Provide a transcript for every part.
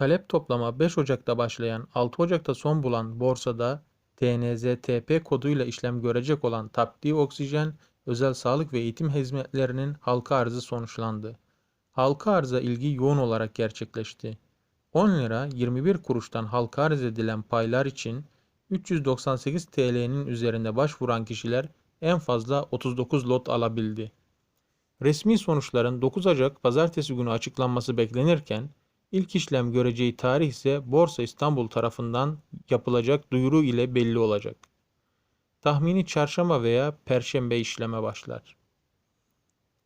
Talep toplama 5 Ocak'ta başlayan 6 Ocak'ta son bulan borsada TNZTP koduyla işlem görecek olan taktiği oksijen, özel sağlık ve eğitim hizmetlerinin halka arzı sonuçlandı. Halka arıza ilgi yoğun olarak gerçekleşti. 10 lira 21 kuruştan halka arz edilen paylar için 398 TL'nin üzerinde başvuran kişiler en fazla 39 lot alabildi. Resmi sonuçların 9 Ocak pazartesi günü açıklanması beklenirken ilk işlem göreceği tarih ise Borsa İstanbul tarafından yapılacak duyuru ile belli olacak. Tahmini çarşamba veya perşembe işleme başlar.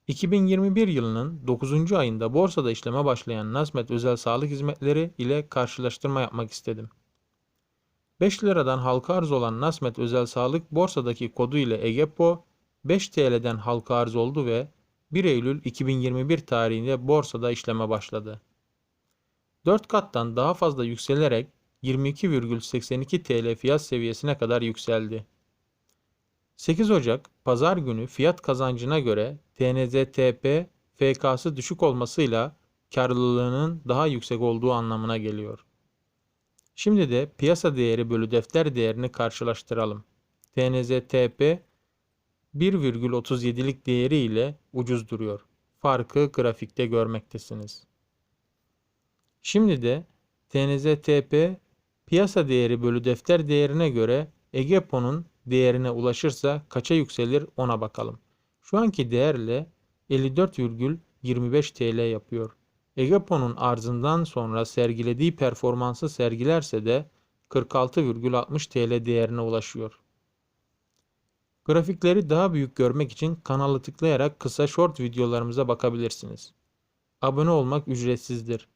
2021 yılının 9. ayında borsada işleme başlayan Nasmet Özel Sağlık Hizmetleri ile karşılaştırma yapmak istedim. 5 liradan halka arz olan Nasmet Özel Sağlık borsadaki kodu ile EGEPO 5 TL'den halka arz oldu ve 1 Eylül 2021 tarihinde borsada işleme başladı. 4 kattan daha fazla yükselerek 22,82 TL fiyat seviyesine kadar yükseldi. 8 Ocak pazar günü fiyat kazancına göre TNZTP FK'sı düşük olmasıyla karlılığının daha yüksek olduğu anlamına geliyor. Şimdi de piyasa değeri bölü defter değerini karşılaştıralım. TNZTP 1,37'lik değeri ile ucuz duruyor. Farkı grafikte görmektesiniz. Şimdi de TNZTP piyasa değeri bölü defter değerine göre EGEPO'nun değerine ulaşırsa kaça yükselir ona bakalım. Şu anki değerle 54,25 TL yapıyor. EGEPO'nun arzından sonra sergilediği performansı sergilerse de 46,60 TL değerine ulaşıyor. Grafikleri daha büyük görmek için kanalı tıklayarak kısa short videolarımıza bakabilirsiniz. Abone olmak ücretsizdir.